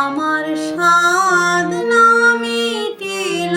আমার সাধনা মিটিল।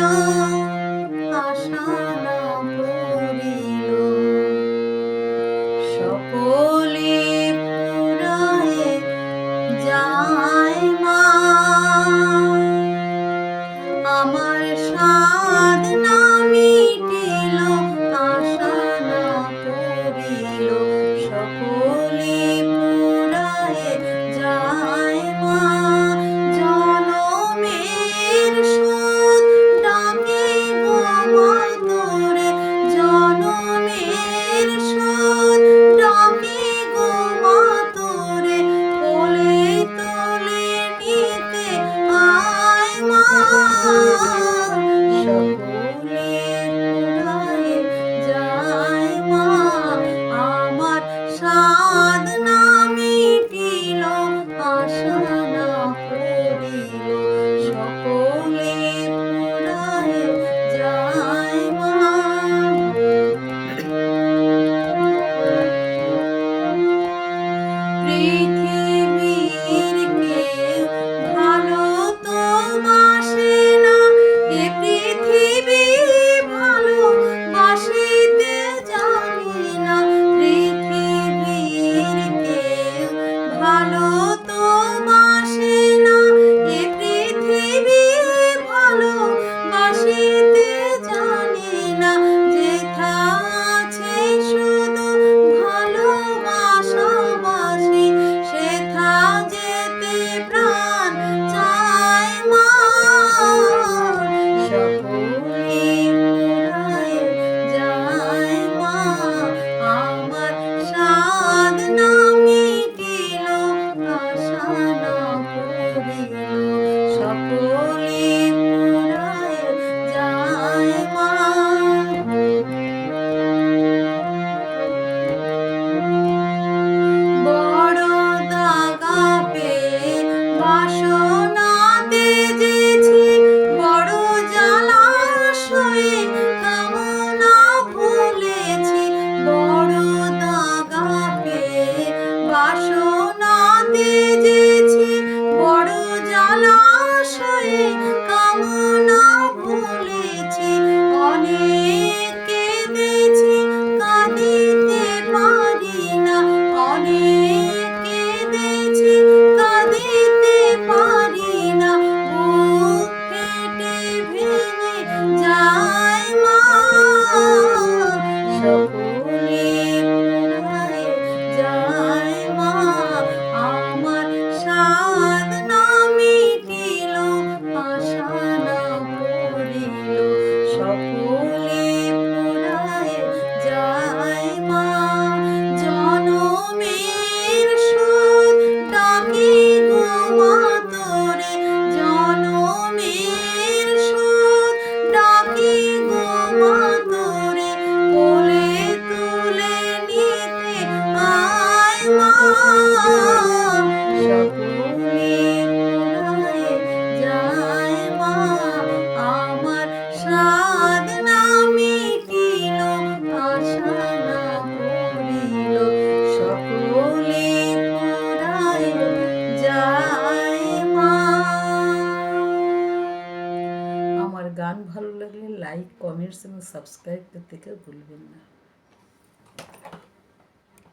গান ভালো লাগলে লাইক কমেন্টস এবং সাবস্ক্রাইব করতে কেউ ভুলবেন না।